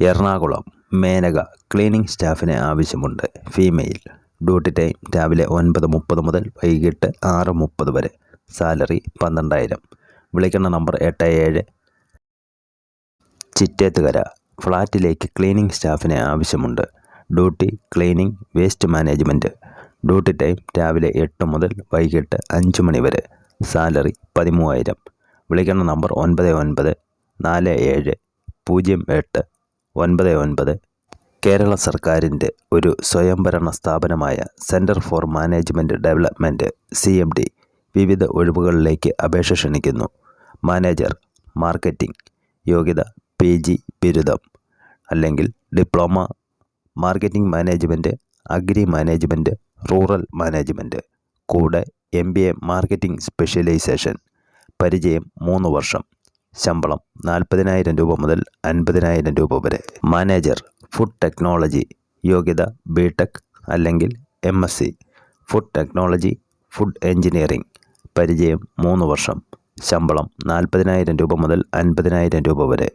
Ernakulam Menaka cleaning സ്റ്റാഫിനെ ആവശ്യമുണ്ട്. Female. Duty time രാവിലെ ഒൻപത് മുപ്പത് മുതൽ വൈകിട്ട് ആറ് മുപ്പത് വരെ. സാലറി പന്ത്രണ്ടായിരം. വിളിക്കേണ്ട നമ്പർ എട്ട് ഏഴ്. ചിറ്റേത്തുകര ഫ്ലാറ്റിലേക്ക് ക്ലീനിംഗ് സ്റ്റാഫിനെ ആവശ്യമുണ്ട്. Duty cleaning waste management duty time രാവിലെ എട്ട് മുതൽ വൈകിട്ട് അഞ്ച് മണി വരെ. സാലറി പതിമൂവായിരം. വിളിക്കേണ്ട നമ്പർ ഒൻപത് ഒൻപത് നാല് ഏഴ്. പൂജ്യം എട്ട്. ഒൻപത് ഒൻപത് കേരള സർക്കാരിന്റെ ഒരു സ്വയംഭരണ സ്ഥാപനമായ centre for management development C M D വിവിധ ഒഴിവുകളിലേക്ക് അപേക്ഷ ക്ഷണിക്കുന്നു. മാനേജർ മാർക്കറ്റിംഗ് യോഗ്യത പി ജി ബിരുദം അല്ലെങ്കിൽ diploma marketing management agri management rural management കൂടെ M B A marketing specialisation പരിചയം മൂന്ന് വർഷം. ശമ്പളം നാൽപ്പതിനായിരം രൂപ മുതൽ അൻപതിനായിരം രൂപ വരെ. മാനേജർ ഫുഡ് ടെക്നോളജി യോഗ്യത ബി ടെക് അല്ലെങ്കിൽ M S C. Food technology food engineering പരിചയം മൂന്ന് വർഷം. ശമ്പളം നാൽപ്പതിനായിരം രൂപ മുതൽ അൻപതിനായിരം രൂപ വരെ.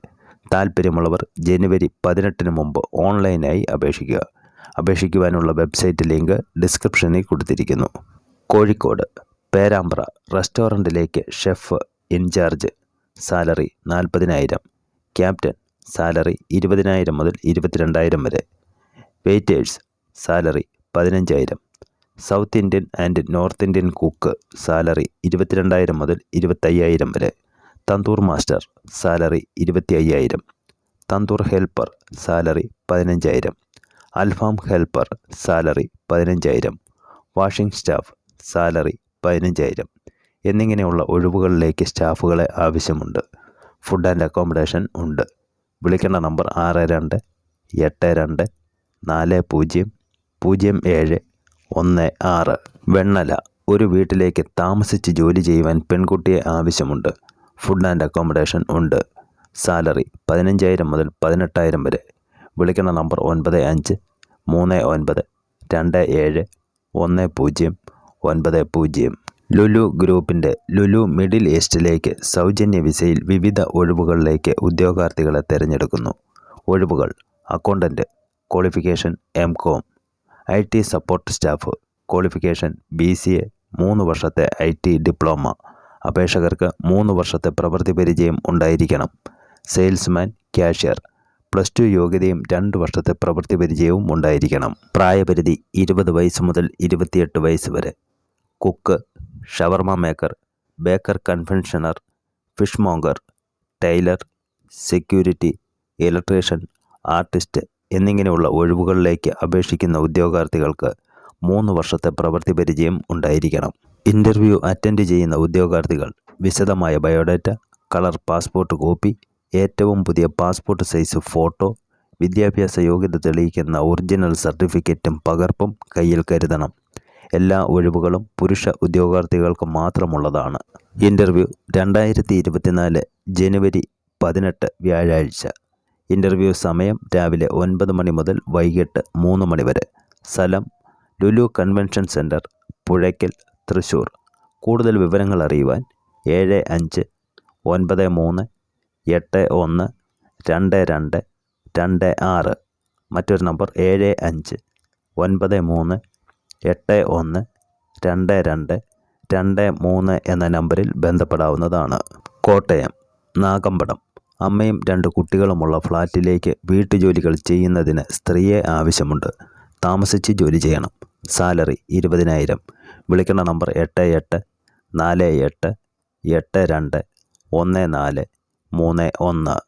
താൽപ്പര്യമുള്ളവർ ജനുവരി പതിനെട്ടിന് മുമ്പ് ഓൺലൈനായി അപേക്ഷിക്കുക. അപേക്ഷിക്കുവാനുള്ള വെബ്സൈറ്റ് ലിങ്ക് ഡിസ്ക്രിപ്ഷനിൽ കൊടുത്തിരിക്കുന്നു. കോഴിക്കോട് പേരാമ്പ്ര റെസ്റ്റോറന്റിലേക്ക് ഷെഫ് ഇൻചാർജ് സാലറി നാൽപ്പതിനായിരം. ക്യാപ്റ്റൻ സാലറി ഇരുപതിനായിരം മുതൽ ഇരുപത്തിരണ്ടായിരം വരെ. വെയിറ്റേഴ്സ് സാലറി പതിനഞ്ചായിരം. South Indian and North Indian cook salary ഇരുപത്തിരണ്ടായിരം മുതൽ ഇരുപത്തയ്യായിരം വരെ. തന്തൂർ മാസ്റ്റർ സാലറി ഇരുപത്തി അയ്യായിരം തന്തൂർ ഹെൽപ്പർ സാലറി പതിനഞ്ചായിരം. അൽഫാം ഹെൽപ്പർ സാലറി പതിനഞ്ചായിരം. വാഷിംഗ് സ്റ്റാഫ് സാലറി പതിനഞ്ചായിരം. എന്നിങ്ങനെയുള്ള ഒഴിവുകളിലേക്ക് സ്റ്റാഫുകളെ ആവശ്യമുണ്ട്. ഫുഡ് ആൻഡ് അക്കോമഡേഷൻ ഉണ്ട്. വിളിക്കേണ്ട നമ്പർ ആറ് രണ്ട് എട്ട് രണ്ട് നാല് പൂജ്യം പൂജ്യം ഏഴ് ഒന്ന് ആറ്. വെണ്ണല ഒരു വീട്ടിലേക്ക് താമസിച്ച് ജോലി ചെയ്യുവാൻ പെൺകുട്ടിയെ ആവശ്യമുണ്ട്. ഫുഡ് ആൻഡ് അക്കോമഡേഷൻ ഉണ്ട്. സാലറി പതിനഞ്ചായിരം മുതൽ പതിനെട്ടായിരം വരെ. വിളിക്കേണ്ട നമ്പർ ഒൻപത് അഞ്ച് മൂന്ന് ഒൻപത് രണ്ട് ഏഴ് ഒന്ന് പൂജ്യം ഒൻപത് പൂജ്യം. ലുലു ഗ്രൂപ്പിന്റെ ലുലു മിഡിൽ ഈസ്റ്റിലേക്ക് സൗജന്യ വിസയിൽ വിവിധ ഒഴിവുകളിലേക്ക് ഉദ്യോഗാർത്ഥികളെ തിരഞ്ഞെടുക്കുന്നു. ഒഴിവുകൾ accountant qualification M com I T support staff qualification B C A മൂന്ന് വർഷത്തെ ഐ ടി ഡിപ്ലോമ അപേക്ഷകർക്ക് മൂന്ന് വർഷത്തെ പ്രവൃത്തി പരിചയം ഉണ്ടായിരിക്കണം. സെയിൽസ്മാൻ ക്യാഷ്യർ പ്ലസ് ടു യോഗ്യതയും രണ്ട് വർഷത്തെ പ്രവൃത്തി പരിചയവും ഉണ്ടായിരിക്കണം. പ്രായപരിധി ഇരുപത് വയസ്സ് മുതൽ ഇരുപത്തിയെട്ട് വയസ്സ് വരെ. Cook shawarma maker baker confectioner fishmonger tailor security electrician artist എന്നിങ്ങനെയുള്ള ഒഴിവുകളിലേക്ക് അപേക്ഷിക്കുന്ന ഉദ്യോഗാർത്ഥികൾക്ക് മൂന്ന് വർഷത്തെ പ്രവൃത്തി പരിചയം ഉണ്ടായിരിക്കണം. ഇന്റർവ്യൂ അറ്റൻഡ് ചെയ്യുന്ന ഉദ്യോഗാർത്ഥികൾ വിശദമായ ബയോഡാറ്റ കളർ പാസ്പോർട്ട് കോപ്പി ഏറ്റവും പുതിയ പാസ്പോർട്ട് സൈസ് ഫോട്ടോ വിദ്യാഭ്യാസ യോഗ്യത തെളിയിക്കുന്ന ഒറിജിനൽ സർട്ടിഫിക്കറ്റും പകർപ്പും കയ്യിൽ കരുതണം. എല്ലാ ഒഴിവുകളും പുരുഷ ഉദ്യോഗാർത്ഥികൾക്ക് മാത്രമുള്ളതാണ്. ഇന്റർവ്യൂ രണ്ടായിരത്തി ഇരുപത്തിനാല് ജനുവരി പതിനെട്ട് വ്യാഴാഴ്ച. ഇന്റർവ്യൂ സമയം രാവിലെ ഒൻപത് മണി മുതൽ വൈകിട്ട് മൂന്ന് മണി വരെ. സ്ഥലം ലുലു കൺവെൻഷൻ സെന്റർ പുഴയ്ക്കൽ തൃശ്ശൂർ കൂടുതൽ വിവരങ്ങൾ അറിയുവാൻ ഏഴ് അഞ്ച് ഒൻപത് മൂന്ന് എട്ട് ഒന്ന് രണ്ട് രണ്ട് രണ്ട് ആറ്. മറ്റൊരു നമ്പർ ഏഴ് അഞ്ച് ഒൻപത് മൂന്ന് എട്ട് ഒന്ന് രണ്ട് രണ്ട് രണ്ട് മൂന്ന് എന്ന നമ്പറിൽ ബന്ധപ്പെടാവുന്നതാണ്. കോട്ടയം നാഗമ്പടം. അമ്മയും രണ്ട് കുട്ടികളുമുള്ള ഫ്ലാറ്റിലേക്ക് വീട്ടുജോലികൾ ചെയ്യുന്നതിന് സ്ത്രീയെ ആവശ്യമുണ്ട്. താമസിച്ച് ജോലി ചെയ്യണം. സാലറി ഇരുപതിനായിരം. വിളിക്കേണ്ട നമ്പർ എട്ട് എട്ട് നാല് എട്ട് എട്ട് രണ്ട് ഒന്ന് നാല് മൂന്ന് ഒന്ന്.